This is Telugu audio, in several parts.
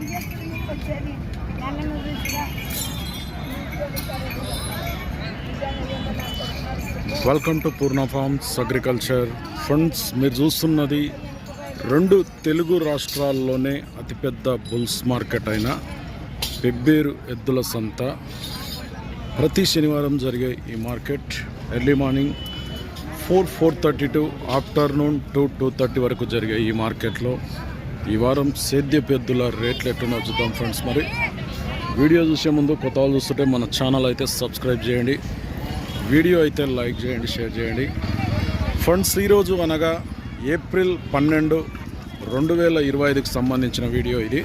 వచ్చేది నన్ను welcome to Purna farms agriculture friends మీరు చూస్తున్నది రెండు తెలుగు రాష్ట్రాల్లోనే అతిపెద్ద బుల్స్ మార్కెట్ అయిన పెబ్బేరు ఎద్దుల సంత. ప్రతి శనివారం జరిగే ఈ market early morning four four thirty to afternoon two two thirty వరకు జరిగే ఈ మార్కెట్లో. ఈ వారం సేద్య పెద్దుల రేట్లు ఎట్టున్నా చూద్దాం ఫ్రెండ్స్ మరి. వీడియో చూసే ముందు కొత్త వాళ్ళు చూస్తుంటే మన ఛానల్ అయితే సబ్స్క్రైబ్ చేయండి. వీడియో అయితే లైక్ చేయండి షేర్ చేయండి. ఫ్రెండ్స్ ఈరోజు అనగా ఏప్రిల్ పన్నెండు రెండు వేల ఇరవై ఐదుకి సంబంధించిన వీడియో ఇది.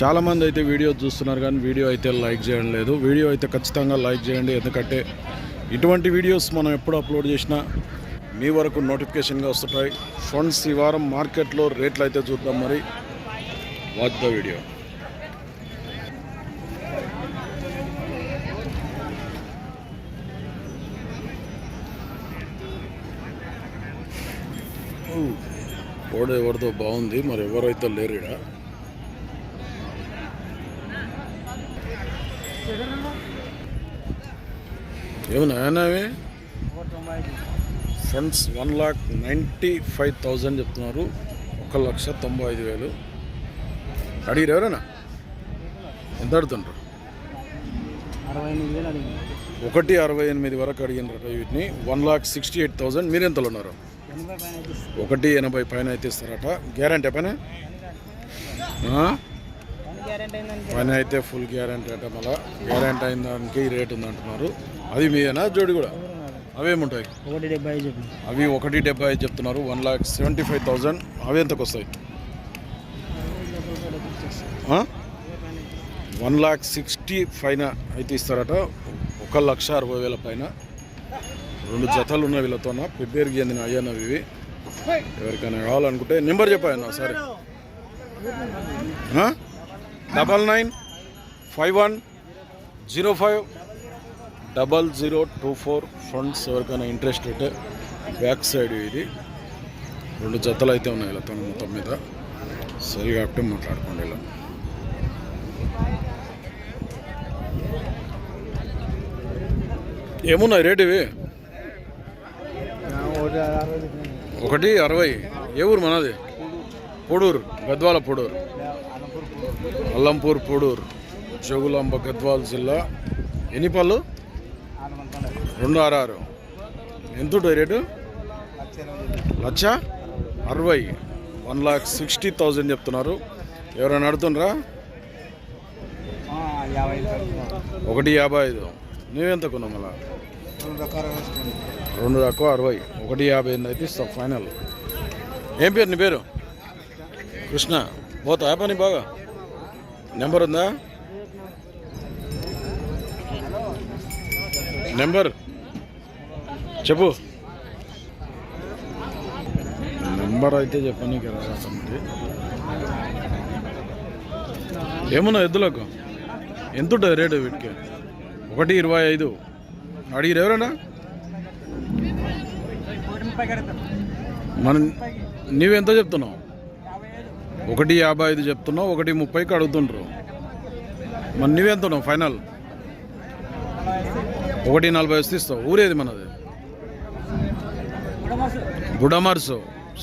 చాలామంది అయితే వీడియో చూస్తున్నారు కానీ వీడియో అయితే లైక్ చేయడం లేదు. వీడియో అయితే ఖచ్చితంగా లైక్ చేయండి ఎందుకంటే ఇటువంటి వీడియోస్ మనం ఎప్పుడు అప్లోడ్ చేసినా మీ వరకు నోటిఫికేషన్గా వస్తుంటాయి ఫండ్స్ ఈ వారం మార్కెట్లో రేట్లు అయితే చూద్దాం మరి. Watch the video. ఓడ ఎవరితో బాగుంది మరి ఎవరైతే లేరు ఇడ ఏమన్నా అవి friends one lakh ninety five thousand చెప్తున్నారు. ఒక లక్ష తొంభై ఐదు వేలు. అడిగిరు ఎవరైనా? ఎంత అడుగుతుండ్రు? ఒకటి అరవై ఎనిమిది వరకు అడిగినారట వీటిని. One lakh sixty eight thousand మీరు ఎంతలో ఉన్నారు. ఒకటి ఎనభై పైన అయితే ఇస్తారట గ్యారంటీ పైన? పని అయితే ఫుల్ గ్యారంటీ అట మళ్ళా. గ్యారంటీ అయిన దానికి రేట్ ఉంది అంటున్నారు అది మీదేనా జోడి కూడా? అవేముంటాయి? ఒకటి డెబ్బై ఐదు అవి ఒకటి డెబ్బై ఐదు చెప్తున్నారు. One lakh seventy five thousand అవి ఎంతకు వస్తాయి? వన్ లాక్ సిక్స్టీ పైన అయితే ఇస్తారట. ఒక లక్ష అరవై వేల పైన. రెండు జతలు ఉన్న వీళ్ళతోన పెబ్బేరుకి చెందిన అయ్యన్నవి ఇవి. ఎవరికైనా కావాలనుకుంటే నెంబర్ చెప్పాయన్న సరే double nine five one zero five double zero two four funds ఎవరికైనా ఇంట్రెస్ట్ ఉంటే బ్యాక్ సైడ్ ఇది. రెండు జతలు అయితే ఉన్నాయి ఇలా తన మొత్తం మీద. సరి కాబట్టి మాట్లాడుకోండి ఇలా. ఏమున్నాయి రేట్ ఇవి? ఒకటి అరవై. ఏ ఊరు మనది? పొడూరు గద్వాల పొడూరు. అల్లంపూర్ పొడూరు. జోగులాంబ గద్వాల జిల్లా. ఎన్ని పళ్ళు? రెండు ఆరు. ఆరు ఎంత ఉంటుంది రేటు? లక్ష అరవై. వన్ లాక్ సిక్స్టీ థౌజండ్ చెప్తున్నారు. ఎవరైనా అడుగుతుండ్రా? ఒకటి యాభై ఐదు. నువ్వెంత కొన్నావు మళ్ళా? రెండు రకాలు తక్కువ అరవై. ఒకటి యాభై ఎనిమిది అయితే ఇస్తావు ఫైనల్. ఏం పేరు నీ పేరు? కృష్ణ. పోతా పని బాగా? నెంబర్ ఉందా? నెంబర్. చెప్పు. నెంబర్ అయితే చెప్పనీకి రాసండి ఏమున్నా ఎద్దులకు? ఎంత ఉంటుంది రేటు వీటికి? ఒకటి ఇరవై ఐదు. అడిగిరు ఎవరైనా? ఒకటి ముప్పై కడతాం మన నీవెంత చెప్తున్నావు? ఒకటి యాభై ఐదు చెప్తున్నావు ఒకటి ముప్పైకి అడుగుతుండ్రు. మరి ఉన్నావు? ఫైనల్. ఒకటి నలభై వస్తే ఇస్తావు. ఊరేది మనది? బుడమర్సు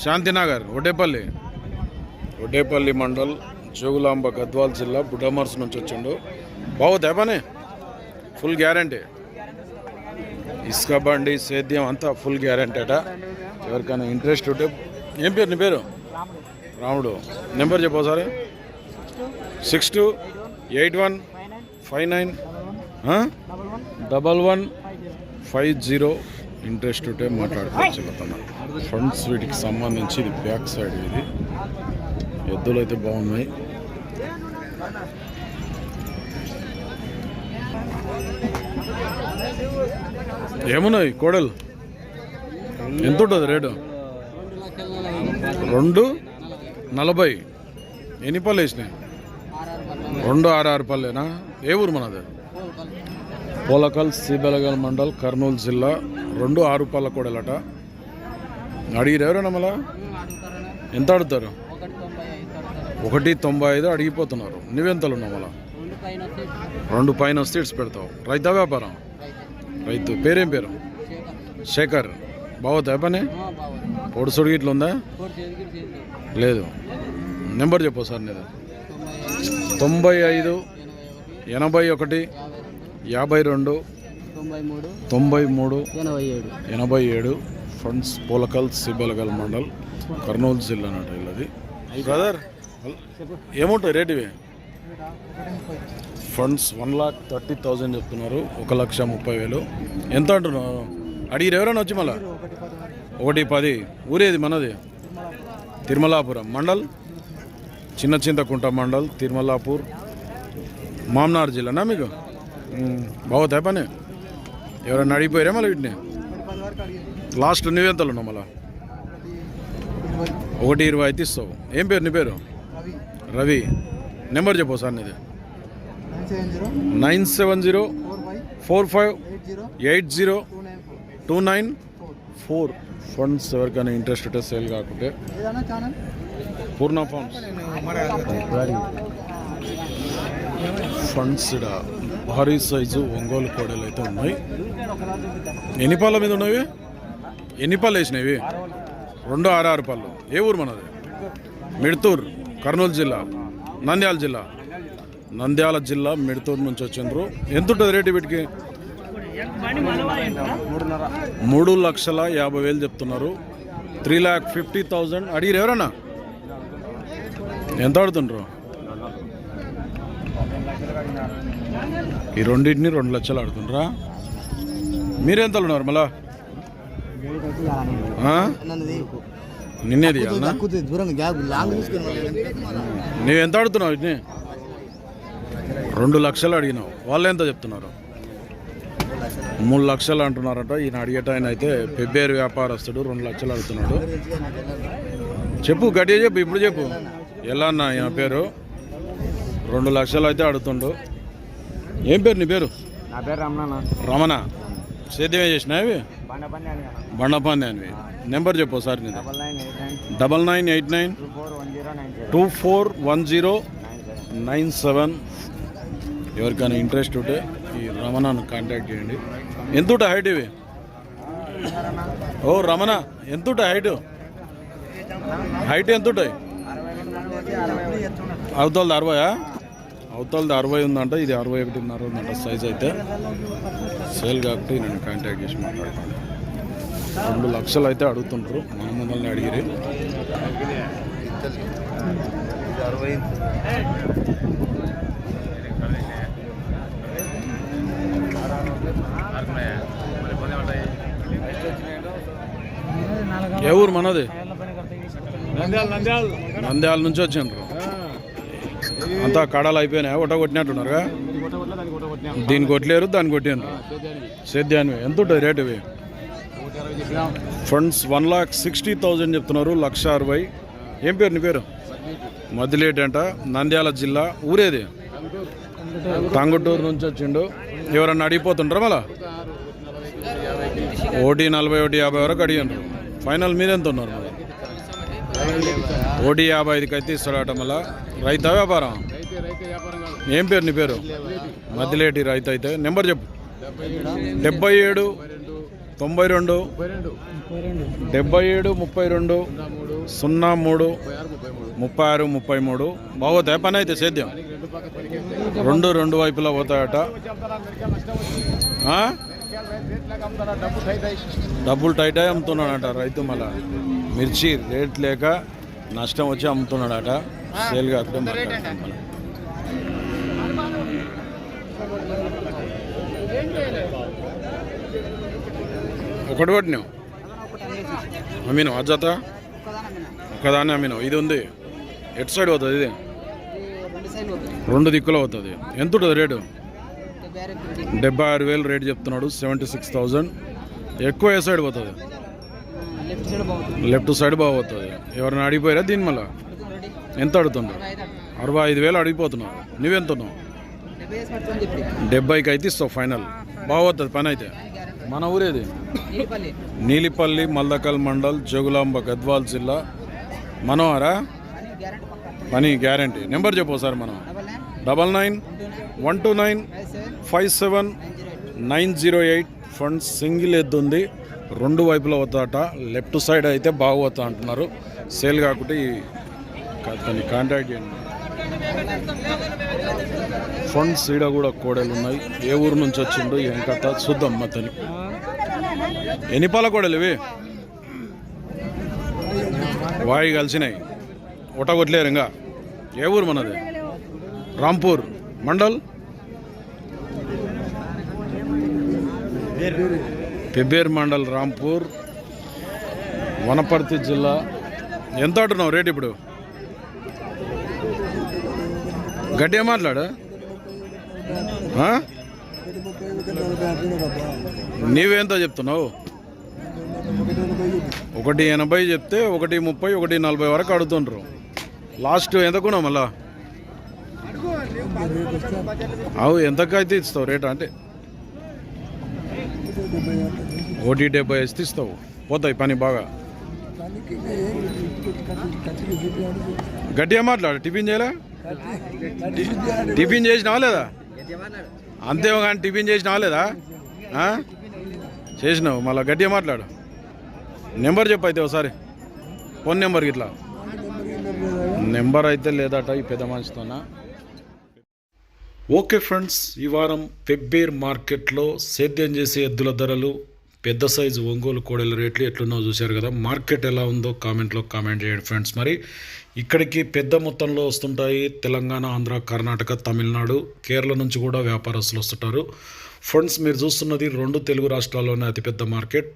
శాంతినగర్ ఒడేపల్లి ఒడేపల్లి మండల్ జోగులాంబ గద్వాల్ జిల్లా బుడమర్స్ నుంచి వచ్చిండు. బాగుతాయి పని ఫుల్ గ్యారంటీ. ఇసుక బండి సేద్యం అంతా ఫుల్ గ్యారంటీ అట. ఎవరికైనా ఇంట్రెస్ట్ ఉంటే ఏం పేరు నీ పేరు? రాముడు. నెంబర్ చెప్పు sir six two eight one five nine double one five zero interest ఉంటే మాట్లాడుకోవచ్చు వెళ్తున్నా ఫ్రంట్స్ వీటికి సంబంధించి ఇది బ్యాక్ సైడ్ ఇది. ఎద్దులు అయితే బాగున్నాయి. ఏమున్నాయి కోడలు? ఎంత ఉంటుంది రేటు? రెండు నలభై. ఎన్ని పళ్ళు వేసినాయి? రెండు ఆరు ఆరు పళ్ళేనా? ఏ ఊరు మనది? పోలకల్ సిబెలగల్ మండల్ కర్నూలు జిల్లా రెండు ఆరు పళ్ళ కోడలట అడిగిరు ఎవరైనా మళ్ళా ఎంత అడుగుతారు? ఒకటి తొంభై ఐదు అడిగిపోతున్నారు. నువ్వెంతలు ఉన్నావు మళ్ళా రెండు పైన సీట్స్ వస్తే పెడతావు. రైతా వ్యాపారం? రైతు. పేరేం పేరు? శేఖర్. బాగుతా పని పొడి సుడి ఇట్లా ఉందా? లేదు. నెంబర్ చెప్పు సార్ నేను తొంభై ఐదు ఎనభై ఒకటి యాభై రెండు తొంభై మూడు తొంభై మూడు ఎనభై ఏడు. ఎనభై ఏడు ఫండ్స్ పోలకల్ సిబెలగల్ మండల్ కర్నూలు జిల్లా అన్నట్టు వీళ్ళది బ్రదర్ ఏముంటాయి రేట్ ఇవి? ఫండ్స్ వన్ లాక్ థర్టీ థౌజండ్ చెప్తున్నారు ఒక లక్ష ముప్పై వేలు. ఎంత అంటున్నావు? అడిగిరు ఎవరైనా వచ్చి మళ్ళా? ఒకటి పది. ఊరేది మనది? తిరుమలాపురం మండల్ చిన్న చింతకుంట మండల్ తిరుమలాపూర్ మామ్నార్ జిల్లానా మీకు? ఉమ్, బాగుతాయి పని ఎవరైనా అడిగిపోయారా మళ్ళీ వీటిని? లాస్ట్ నువ్వెంతలు ఉన్నావు మళ్ళా? ఒకటి ఇరవై అయితే ఇస్తావు. ఏం పేరు నీ పేరు? రవి. నెంబర్ చెప్పు సార్ నీది. Nine seven zero four five eight zero two nine four. Funds ఎవరికైనా ఇంట్రెస్ట్ ఉంటే సేల్ కాకుంటే. పూర్ణ ఫండ్స్. ఫండ్స్ భారీ సైజు ఒంగోలు కోడలు అయితే ఉన్నాయి. ఎన్ని పళ్ళ మీద ఉన్నవి? ఎన్ని పళ్ళు వేసినవి? రెండు ఆరు ఆరు పళ్ళు ఏ ఊరు మనది? మిడతూరు కర్నూలు జిల్లా నంద్యాల జిల్లా. నంద్యాల జిల్లా మిడతూరు నుంచి వచ్చిండ్రు. ఎంత ఉంటుంది రేటు వీటికి? మూడు లక్షల యాభై వేలు చెప్తున్నారు. త్రీ ల్యాక్ ఫిఫ్టీ థౌజండ్ అడిగిరు ఎవరన్నా? ఎంత ఆడుతుండ్రు? ఈ రెండింటిని రెండు లక్షలు ఆడుతుండ్రా? మీరెంతలు ఉన్నారు మళ్ళా? నిన్నేది అన్న నువ్వు ఎంత ఆడుతున్నావు వీటిని రెండు లక్షలు అడిగినావు. వాళ్ళు ఎంత చెప్తున్నారు? మూడు లక్షలు అంటున్నారట. ఈయన అడిగేట ఆయన అయితే పెబ్బేరు వ్యాపారస్తుడు రెండు లక్షలు అడుగుతున్నాడు చెప్పు గట్టిగా చెప్పు ఇప్పుడు చెప్పు. ఎలా అన్న ఈయన పేరు? రెండు లక్షలు అయితే అడుగుతుండు ఏం పేరు నీ పేరు నా పేరు రమణ రమణ సేద్యమే చేసినా ఇవి అని బండపాన్ని అనివి నెంబర్ చెప్పు sir nine eight nine double nine eight nine two four one zero nine seven ఎవరికైనా ఇంట్రెస్ట్ ఉంటే ఈ రమణను కాంటాక్ట్ చేయండి ఎంత ఉంటాయి హైట్ ఇవి ఓ రమణ ఎంత ఉంటాయి హైట్ హైట్ ఎంత ఉంటాయి అవతలది అరవయా అవతలది అరవై ఉందంట ఇది అరవై ఒకటిన్నర ఉందంట సైజ్ అయితే. సేల్ కాబట్టి నేను కాంటాక్ట్ చేసి మాట్లాడతాను రెండు లక్షలు అయితే అడుగుతుంటారు మన మమ్మల్ని అడిగిరి. ఏ ఊరు మనది? నంద్యాల నుంచి వచ్చిండ్రు. అంతా కడాలు అయిపోయినాయి? ఒకట కొట్టినట్టున్నారుగా? దీని కొట్టలేరు దాన్ని కొట్టాను సేద్యాన్ని ఎంత ఉంటుంది రేటు ఇవి? ఫండ్స్ వన్ లాక్ సిక్స్టీ థౌజండ్ చెప్తున్నారు లక్ష అరవై. ఏం పేరు నీ పేరు? మదిలేటి అంట నంద్యాల జిల్లా ఊరేది? తాంగుటూరు నుంచి వచ్చిండు. ఎవరన్నా అడిగిపోతుంటారు మళ్ళా? ఒకటి నలభై ఒకటి యాభై వరకు అడిగారు ఫైనల్ మీరెంత ఉన్నారు మరి? ఒకటి యాభై ఐదుకి అయితే ఇస్తాడట మళ్ళా. రైతా వ్యాపారం? ఏం పేరు నీ పేరు? మధ్యలేటి రైతు అయితే. నెంబర్ చెప్పు. డెబ్బై ఏడు తొంభై రెండు డెబ్బై ఏడు ముప్పై రెండు సున్నా మూడు ముప్పై ఆరు ముప్పై మూడు. బాగోతాయి? పని అయితే సేద్యం? రెండు రెండు వైపులా పోతాయట. ఆ? డబ్బులు టైట్ అమ్ముతున్నాడట రైతు మళ్ళా. మిర్చి రేట్ లేక నష్టం వచ్చి అమ్ముతున్నాడట. సేల్ కాకుండా. ఒకటి కొట్టినావు అమ్మినావు ఆ జత? ఒకదాన్ని అమ్మినావు ఇది ఉంది. ఎటు సైడ్ పోతుంది ఇది? రెండు దిక్కులు అవుతుంది ఎంత ఉంటుంది రేటు? డెబ్బై ఆరు వేలు రేట్ చెప్తున్నాడు. Seventy six thousand. ఎక్కువ ఏ సైడ్ పోతుంది? లెఫ్ట్ సైడ్ బాగుతుంది ఎవరైనా అడిగిపోయారా దీని మళ్ళా? ఎంత అడుగుతుండ్రు ఐదు అరవై ఐదు వేలు అడిగిపోతున్నావు నువ్వెంత ఉన్నావు డెబ్బైకి అయితే ఇస్తావు ఫైనల్. బాగుతుంది పని అయితే. మన ఊరేది నీలిపల్లి. మల్దకల్ మండల్ జోగులాంబ గద్వాల్ జిల్లా. మనోహరా పని గ్యారంటీ. నెంబర్ చెప్పు సార్ మనం double nine. One two nine five seven. Nine zero eight funds single ఎద్దు ఉంది రెండు వైపులా అవుతాట లెఫ్ట్ సైడ్ అయితే బాగోతా అంటున్నారు. సేల్ కాకుండా అతన్ని కాంటాక్ట్ చేయండి. ఫండ్స్ ఈడ కూడా కోడలు ఉన్నాయి. ఏ ఊరు నుంచి వచ్చిండు ఏం కథ చూద్దాం అతని ఎన్ని పాల కోడలు ఇవి? వాయి కలిసినాయి. ఒట్టగొట్టలేరు ఇంకా. ఏ ఊరు మనది? రాంపూర్. మండల్? పెబ్బేర్ మండల్ రాంపూర్ వనపర్తి జిల్లా. ఎంత అంటున్నావు రేట్ ఇప్పుడు? గట్టిగా మాట్లాడు. నీవేంత నీవేంతో చెప్తున్నావు? ఒకటి ఎనభై చెప్తే ఒకటి ముప్పై ఒకటి నలభై వరకు అడుగుతుండ్రు. లాస్ట్ ఎంతకున్నావు మళ్ళా? అవు ఎంతకైతే ఇస్తావు రేట్ అంటే? ఒకటి డెబ్బై వేస్తే ఇస్తావు పోతాయి పని బాగా. గట్టిగా మాట్లాడు టిఫిన్ చేయలే? టిఫిన్ చేసినావా లేదా? అంతే కానీ టిఫిన్ చేసినావా లేదా? చేసినావు మళ్ళీ గట్టిగా మాట్లాడు. నెంబర్ చెప్పు అయితే ఒకసారి. ఫోన్ నెంబర్ ఇట్లా నెంబర్ అయితే లేదట ఈ పెద్ద మనిషితోనా? ఓకే ఫ్రెండ్స్ ఈ వారం పెబ్బేర్ మార్కెట్లో సేద్యం చేసే ఎద్దుల ధరలు పెద్ద సైజు ఒంగోలు కోడెల రేట్లు ఎట్లున్నో చూశారు కదా. మార్కెట్ ఎలా ఉందో కామెంట్లో కామెంట్ చేయండి ఫ్రెండ్స్. మరి ఇక్కడికి పెద్ద మొత్తంలో వస్తుంటాయి తెలంగాణ ఆంధ్ర కర్ణాటక తమిళనాడు కేరళ నుంచి కూడా వ్యాపారస్తులు వస్తుంటారు. ఫ్రెండ్స్ మీరు చూస్తున్నది రెండు తెలుగు రాష్ట్రాల్లోనే అతిపెద్ద మార్కెట్.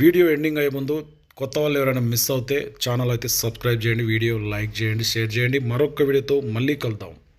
వీడియో ఎండింగ్ అయ్యే ముందు కొత్త వాళ్ళు ఎవరైనా మిస్ అవుతే ఛానల్ అయితే సబ్స్క్రైబ్ చేయండి వీడియో లైక్ చేయండి షేర్ చేయండి. మరొక వీడియోతో మళ్ళీ కలుద్దాం.